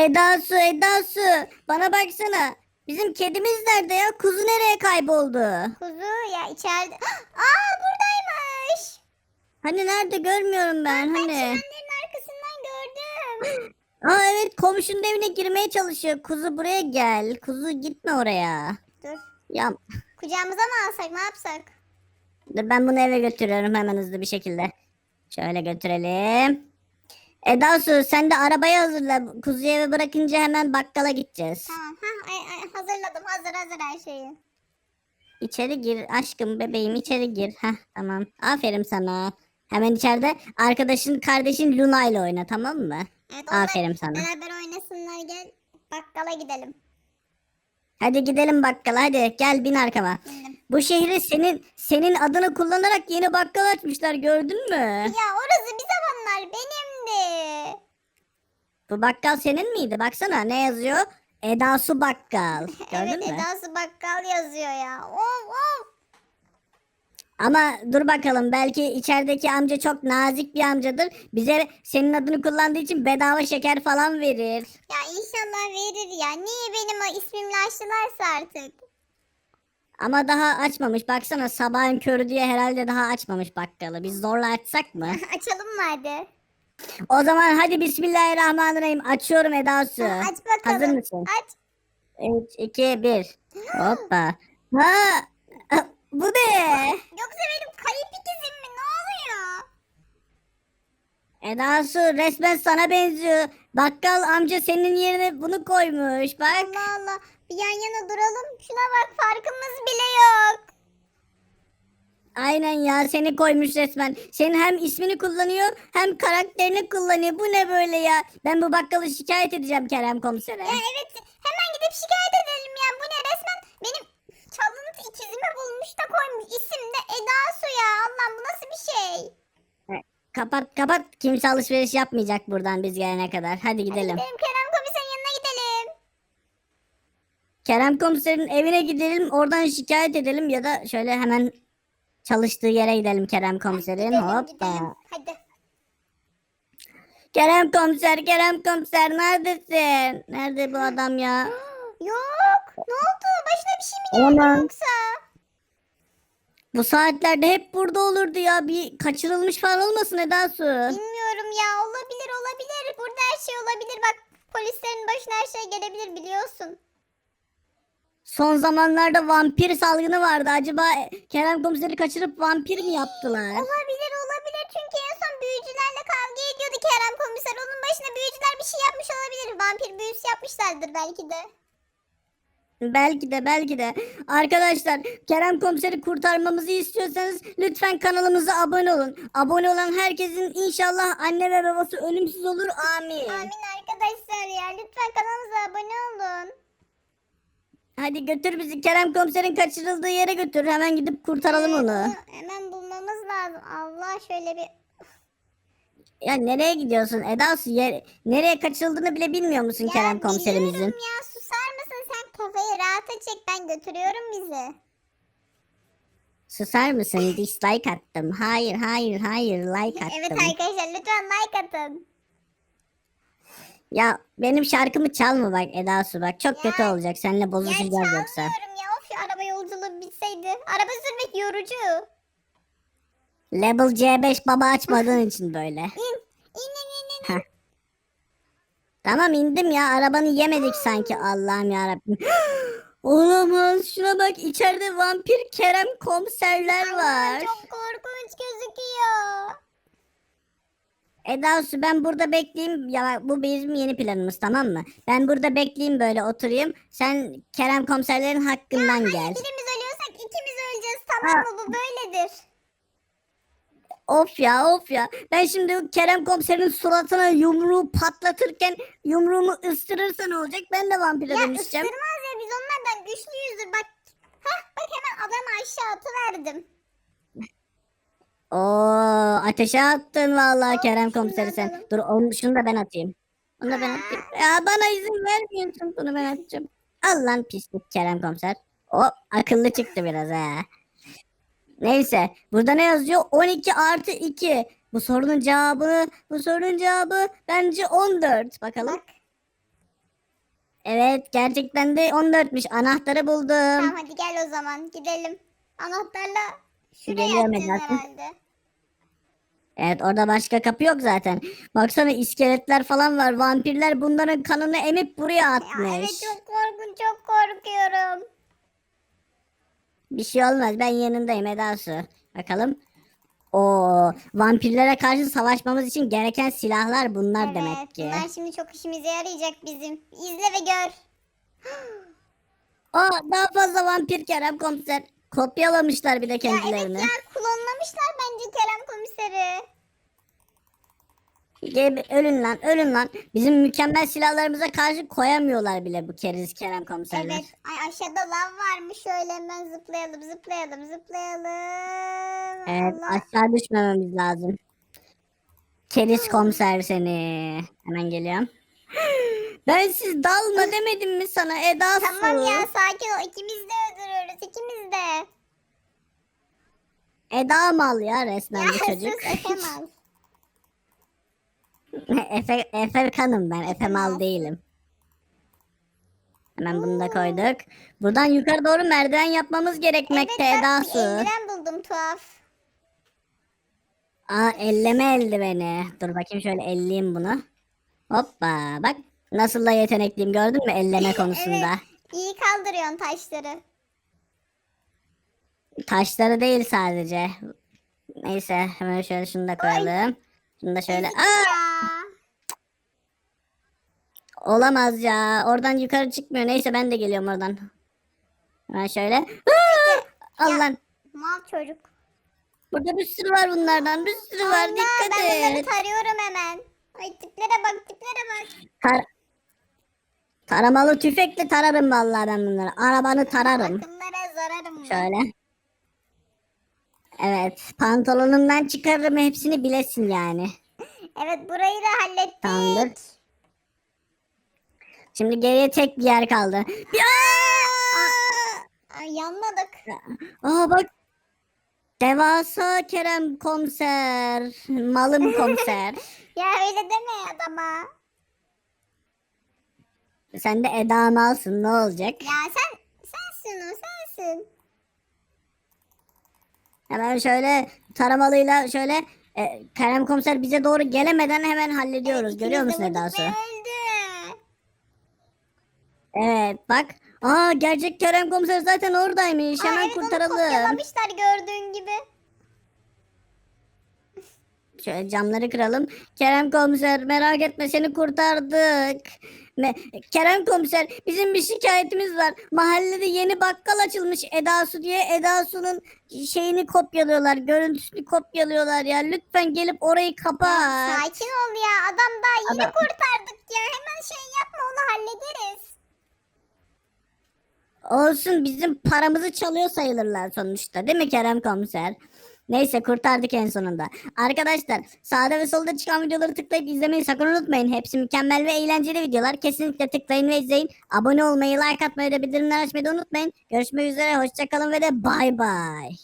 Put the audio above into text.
Eda Su, Eda Su. Bana baksana. Bizim kedimiz nerede ya? Kuzu nereye kayboldu? Kuzu ya içeride. Aa buradaymış. Hani nerede görmüyorum ben Ben hani. çimenlerin arkasından gördüm. Aa evet komşunun evine girmeye çalışıyor. Kuzu buraya gel. Kuzu gitme oraya. Dur. Ya Kucağımıza mı alsak ne yapsak? dur ben bunu eve götürüyorum hemen hızlı bir şekilde. Şöyle götürelim. Eda Su sen de arabayı hazırla. Kuzuyu eve bırakınca hemen bakkala gideceğiz. Tamam. Ha, ay, ay, hazırladım. Hazır hazır her şeyi. İçeri gir aşkım bebeğim içeri gir. Heh tamam. Aferin sana. Hemen içeride arkadaşın kardeşin Luna ile oyna tamam mı? Evet, onlar Aferin sana. Beraber oynasınlar gel. Bakkala gidelim. Hadi gidelim bakkala hadi gel bin arkama. Bindim. Bu şehri senin senin adını kullanarak yeni bakkal açmışlar gördün mü? Ya Bu bakkal senin miydi? Baksana ne yazıyor? Eda Su Bakkal. Gördün evet mü? Edası bakkal yazıyor ya. Of of. Ama dur bakalım belki içerideki amca çok nazik bir amcadır. Bize senin adını kullandığı için bedava şeker falan verir. Ya inşallah verir ya. Niye benim o ismimle açtılarsa artık. Ama daha açmamış. Baksana sabahın körü diye herhalde daha açmamış bakkalı. Biz zorla açsak mı? Açalım mı hadi? O zaman hadi Bismillahirrahmanirrahim. Açıyorum Eda Su. Aç bakalım. Hazır mısın? Aç. 3, 2, 1. Hoppa. Ha! Bu ne? Yoksa benim kayıp ikizim mi? Ne oluyor? Eda Su resmen sana benziyor. Bakkal amca senin yerine bunu koymuş. Bak. Allah Allah. Bir yan yana duralım. Şuna bak farkımız bile yok. Aynen ya seni koymuş resmen. Senin hem ismini kullanıyor hem karakterini kullanıyor. Bu ne böyle ya? Ben bu bakkalı şikayet edeceğim Kerem komisere. Ya evet hemen gidip şikayet edelim ya. Bu ne resmen benim çalıntı ikizimi bulmuş da koymuş. İsim de Eda Su ya. Allah'ım bu nasıl bir şey? Kapat kapat. Kimse alışveriş yapmayacak buradan biz gelene kadar. Hadi gidelim. Gidelim Kerem komiserin yanına gidelim. Kerem komiserin evine gidelim. Oradan şikayet edelim ya da şöyle hemen çalıştığı yere gidelim Kerem komiserin. Gidelim Hoppa. gidelim. Hadi. Kerem komiser, Kerem komiser neredesin? Nerede bu adam ya? Yok. Ne oldu? Başına bir şey mi geldi Aman. yoksa? Bu saatlerde hep burada olurdu ya. Bir kaçırılmış falan olmasın Eda Su? Bilmiyorum ya. Olabilir olabilir. Burada her şey olabilir. Bak polislerin başına her şey gelebilir biliyorsun. Son zamanlarda vampir salgını vardı. Acaba Kerem komiseri kaçırıp vampir mi yaptılar? Olabilir olabilir. Çünkü en son büyücülerle kavga ediyordu Kerem komiser. Onun başına büyücüler bir şey yapmış olabilir. Vampir büyüsü yapmışlardır belki de. Belki de belki de. Arkadaşlar Kerem komiseri kurtarmamızı istiyorsanız lütfen kanalımıza abone olun. Abone olan herkesin inşallah anne ve babası ölümsüz olur. Amin. Amin arkadaşlar ya. Lütfen kanalımıza abone olun. Hadi götür bizi Kerem komiserin kaçırıldığı yere götür. Hemen gidip kurtaralım Evet, onu. Hemen bulmamız lazım. Allah şöyle bir... Ya nereye gidiyorsun Eda Su? Nereye kaçırıldığını bile bilmiyor musun Ya Kerem komiserimizin? biliyorum ya susar mısın sen kafayı rahata çek ben götürüyorum bizi. Susar mısın? Dislike attım. Hayır hayır hayır like attım. Evet arkadaşlar lütfen like atın. Ya benim şarkımı çalma bak Eda Su bak. Çok Ya- kötü olacak. Seninle Ya bozuşacağız yoksa. çalmıyorum ya of şu araba yolculuğu bilseydi. Araba sürmek yorucu. Level C5 baba açmadığın için böyle. İn. İn in in in. Tamam indim ya. Arabanı yemedik sanki. Allah'ım yarabbim. Olamaz. Şuna bak. içeride vampir Kerem komiserler var. Çok korkunç gözüküyor. Eda Su ben burada bekleyeyim. Ya bu bizim yeni planımız tamam mı? Ben burada bekleyeyim böyle oturayım. Sen Kerem komiserlerin hakkından gel. Birimiz ölüyorsak ikimiz öleceğiz tamam mı bu böyledir. Of ya of ya. Ben şimdi Kerem komiserin suratına yumruğu patlatırken yumruğumu ıstırırsa ne olacak? Ben de vampire Ya dönüşeceğim. ısırmaz ya biz onlardan güçlüyüzdür bak. Hah bak hemen adamı aşağı atıverdim. Oo ateşe attın vallahi Hop, Kerem şunu komiseri sen. Dur onu, şunu da ben atayım. Onu da ben atayım. Ya bana izin vermiyorsun bunu ben atacağım. Al lan pislik Kerem komiser. O akıllı çıktı biraz ha. Neyse burada ne yazıyor? 12 artı 2. Bu sorunun cevabı bu sorunun cevabı bence 14. Bakalım. Bak Evet gerçekten de 14'müş. Anahtarı buldum. Tamam hadi gel o zaman gidelim. Anahtarla şuraya Geliyorum atacağız herhalde. Evet orada başka kapı yok zaten. Baksana iskeletler falan var. Vampirler bunların kanını emip buraya Ya atmış. evet çok korkunç çok korkuyorum. Bir şey olmaz ben yanındayım Edasu. Bakalım. O vampirlere karşı savaşmamız için gereken silahlar bunlar evet demek ki. bunlar şimdi çok işimize yarayacak bizim. İzle ve gör. Aa daha fazla vampir Kerem komiser. Kopyalamışlar bir de Ya kendilerini. evet ya klonlamışlar bence Kerem komiseri. Gel- ölün lan ölün lan. Bizim mükemmel silahlarımıza karşı koyamıyorlar bile bu keriz Kerem komiserler. Evet. Ay aşağıda lav varmış. Şöyle hemen zıplayalım zıplayalım zıplayalım. Evet Allah. aşağı düşmememiz lazım. Keriz komiser seni. Hemen geliyorum. Ben siz dalma demedim mi sana Eda Tamam ya sakin ol. İkimiz de. Eda mal ya resmen Ya bu çocuk. sus Efemal. Efe, Efe kanım ben. Efe Efe mal mal. değilim. Hemen bunu da Oo. koyduk. Buradan yukarı doğru merdiven yapmamız gerekmekte evet Eda Su. eldiven buldum tuhaf. Aa elleme eldiveni. Dur bakayım şöyle elleyeyim bunu. Hoppa bak nasıl da yetenekliyim gördün mü elleme konusunda. Evet. İyi kaldırıyorsun taşları. Taşları değil sadece. Neyse hemen şöyle şunu da koyalım. Şunu da şöyle. Aa olamaz ya. Oradan yukarı çıkmıyor. Neyse ben de geliyorum oradan. Hemen şöyle. Aa! Al Ya. lan. Mal çocuk. Burada bir sürü var bunlardan. Bir sürü var. Allah, Dikkat ben bunları et. tarıyorum hemen. Ay tiplere bak tiplere bak. Tar Taramalı tüfekle tararım vallahi ben bunları. Arabanı tararım. Bakımlara zararım. Şöyle. Evet. Pantolonumdan çıkarırım hepsini bilesin yani. Evet burayı da hallettik. Tamamdır. Şimdi geriye tek bir yer kaldı. Ay yanmadık. Aa bak. Devasa Kerem komiser. Malım komiser. Ya öyle deme adama. Sen de Eda malsın ne olacak? Ya sen sensin o sensin. Hemen şöyle taramalıyla şöyle e, Kerem komiser bize doğru gelemeden hemen hallediyoruz. Evet, Görüyor musun ve öldü. Evet bak. Aa gerçek Kerem komiser zaten oradaymış. Aa, Hemen evet, onu kurtaralım. kopyalamışlar gördüğün gibi. Şöyle camları kıralım. Kerem komiser merak etme seni kurtardık. Me- Kerem komiser bizim bir şikayetimiz var. Mahallede yeni bakkal açılmış Eda Su diye. Eda Su'nun şeyini kopyalıyorlar. Görüntüsünü kopyalıyorlar ya. Lütfen gelip orayı kapat. Sakin ol ya adam daha yeni Adam- kurtardık ya. Hemen şey yapma onu hallederiz. Olsun bizim paramızı çalıyor sayılırlar sonuçta. Değil mi Kerem komiser? Neyse kurtardık en sonunda. Arkadaşlar sağda ve solda çıkan videoları tıklayıp izlemeyi sakın unutmayın. Hepsi mükemmel ve eğlenceli videolar. Kesinlikle tıklayın ve izleyin. Abone olmayı, like atmayı ve bildirimler açmayı da unutmayın. Görüşmek üzere, hoşçakalın ve de bay bay.